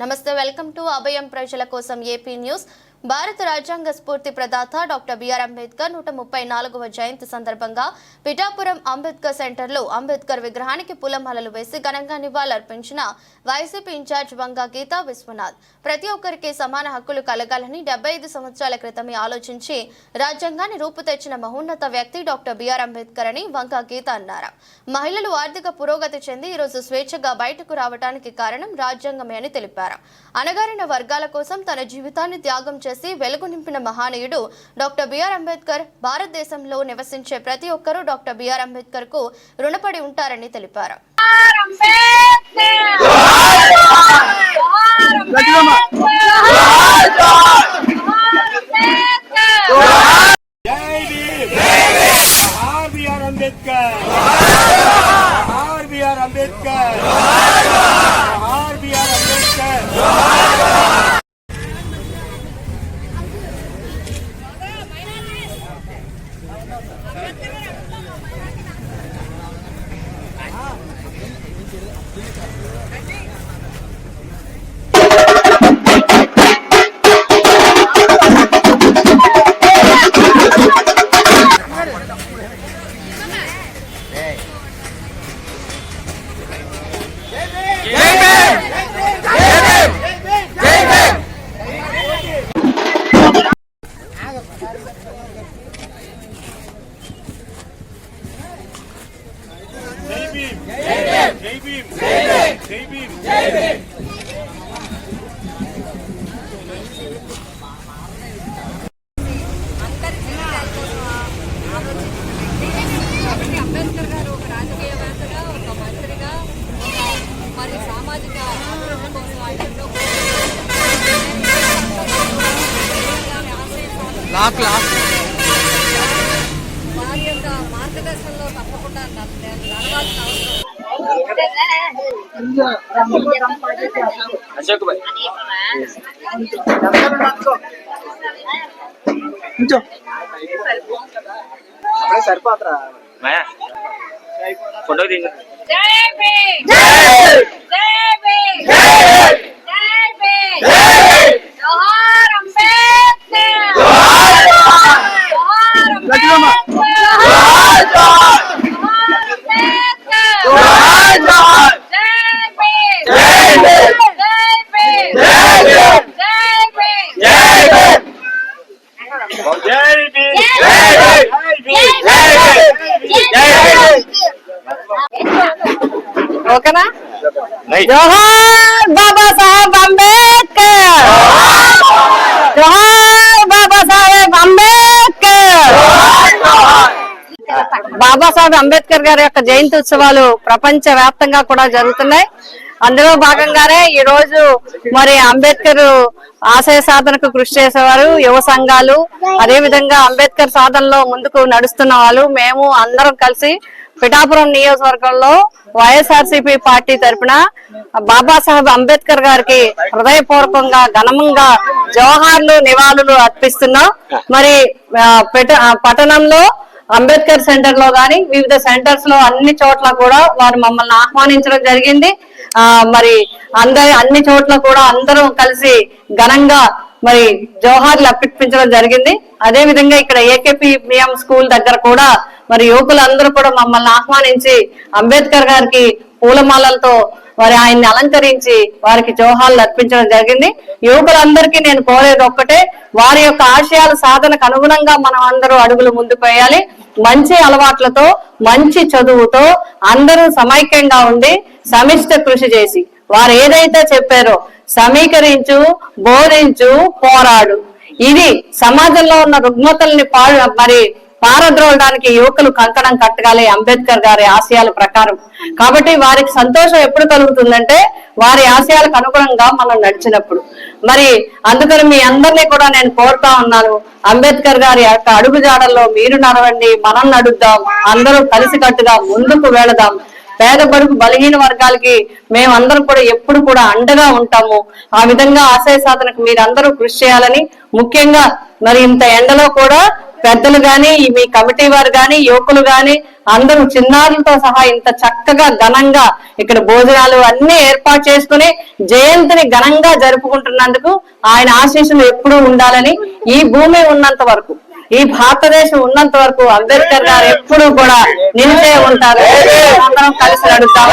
నమస్తే welcome to అభయం ప్రజల కోసం ఏపీ న్యూస్. భారత రాజ్యాంగ స్ఫూర్తి ప్రదాత డాక్టర్ బిఆర్ అంబేద్కర్ నూట ముప్పై నాలుగవ జయంతి సందర్భంగా పిఠాపురం అంబేద్కర్ సెంటర్లో అంబేద్కర్ విగ్రహానికి పూలమాలలు వేసి ఘనంగా నివాళులర్పించిన YCP in charge Vanga Geetha Viswanath. ప్రతి ఒక్కరికి సమాన హక్కులు కలగాలని డెబ్బై ఐదు సంవత్సరాల క్రితమే ఆలోచించి రాజ్యాంగాన్ని రూపు తెచ్చిన మహోన్నత వ్యక్తి డాక్టర్ బిఆర్ అంబేద్కర్ అని వంగా గీత అన్నారు. మహిళలు ఆర్థిక పురోగతి చెంది ఈరోజు స్వేచ్ఛగా బయటకు రావడానికి కారణం రాజ్యాంగమే అని తెలిపారు. అణగారిన వర్గాల కోసం తన జీవితాన్ని త్యాగం చేసి వెలుగు నింపిన మహానీయుడు డాక్టర్ బిఆర్ అంబేద్కర్ భారతదేశంలో నివసించే ప్రతి ఒక్కరూ డాక్టర్ బిఆర్ అంబేద్కర్కు రుణపడి ఉంటారని తెలిపారు జై జై భీమ్. జై భీమ్. వ్యక్తి కాబట్టి అంబేద్కర్ గారు ఒక రాజకీయవేత్తగా ఒక మంత్రిగా మరి సామాజిక అభివృద్ధి కోసం ఆయన ఎన్నో వారి యొక్క మార్గదర్శనంలో తప్పకుండా నడ- నడవాల్సిన అవసరం ఫోటో తీసు జై భీమ్ జై భీమ్ జై భీమ్ జోహార్ అంబేద్కర్ ఓకేనా? జోహార్ బాబా సాహెబ్ అంబేద్కర్! జోహార్ బాబా సాహెబ్ అంబేద్కర్ బాబాసాహెబ్ అంబేద్కర్ గారి యొక్క జయంతి ఉత్సవాలు ప్రపంచ వ్యాప్తంగా కూడా జరుగుతున్నాయి. అందులో భాగంగానే ఈ రోజు మరి అంబేద్కర్ ఆశయ సాధనకు కృషి చేసేవారు యువ సంఘాలు. అదే విధంగా అంబేద్కర్ సాధనలో ముందుకు నడుస్తున్న వాళ్ళు. మేము అందరం కలిసి పిఠాపురం నియోజకవర్గంలో వైఎస్ఆర్సీపీ పార్టీ తరపున బాబాసాహెబ్ అంబేద్కర్ గారికి హృదయపూర్వకంగా ఘనంగా జవహర్లు నివాళులు అర్పిస్తున్నాం. మరి పిట- పట్టణంలో అంబేద్కర్ సెంటర్లో గాని వివిధ సెంటర్స్లో అన్ని చోట్ల కూడా వారు మమ్మల్ని ఆహ్వానించడం జరిగింది. ఆ మరి అందరి అన్ని చోట్ల కూడా అందరం కలిసి ఘనంగా మరి జోహార్లు అర్పించడం జరిగింది. అదే విధంగా ఇక్కడ ఏకేపీ మియం స్కూల్ దగ్గర కూడా మరి యువకులందరూ కూడా మమ్మల్ని ఆహ్వానించి అంబేద్కర్ గారికి పూలమాలలతో మరి ఆయన్ని అలంకరించి వారికి జోహాలు అర్పించడం జరిగింది. యువకులందరికీ నేను కోరేది ఒక్కటే వారి యొక్క ఆశయాల సాధనకు అనుగుణంగా మనం అందరూ అడుగులు ముందుకు వేయాలి. మంచి అలవాట్లతో మంచి చదువుతో అందరూ సమైక్యంగా ఉండి సమిష్ట కృషి చేసి వారు ఏదైతే చెప్పారో సమీకరించు బోధించు పోరాడు. ఇది సమాజంలో ఉన్న రుగ్మతల్ని మరి పారద్రోలడానికి యువకులు కంకణం కట్టగాలి అంబేద్కర్ గారి ఆశయాల ప్రకారం. కాబట్టి వారికి సంతోషం ఎప్పుడు కలుగుతుందంటే వారి ఆశయాలకు అనుగుణంగా మనం నడిచినప్పుడు. మరి అందుకని మీ అందరినీ కూడా నేను కోరుతా ఉన్నాను. అంబేద్కర్ గారి యొక్క అడుగుజాడల్లో మీరు నడవండి మనం నడుద్దాం అందరూ కలిసికట్టుగా ముందుకు వెళదాం. పేద బడుగు బలహీన వర్గాలకి మేమందరం కూడా ఎప్పుడు కూడా అండగా ఉంటాము. ఆ విధంగా ఆశయ సాధనకు మీరందరూ కృషి చేయాలని ముఖ్యంగా మరి ఇంత ఎండలో కూడా పెద్దలు గాని మీ కమిటీ వారు గాని యువకులు గాని అందరూ చిన్నారులతో సహా ఇంత చక్కగా ఘనంగా ఇక్కడ భోజనాలు అన్ని ఏర్పాటు చేసుకుని జయంతిని ఘనంగా జరుపుకుంటున్నందుకు ఆయన ఆశీస్సులు ఎప్పుడూ ఉండాలని ఈ భూమి ఉన్నంత వరకు ఈ భారతదేశం ఉన్నంత వరకు అంబేద్కర్ గారు ఎప్పుడూ కూడా నిలిచే ఉంటారు. అందరం కలిసి నడుస్తాము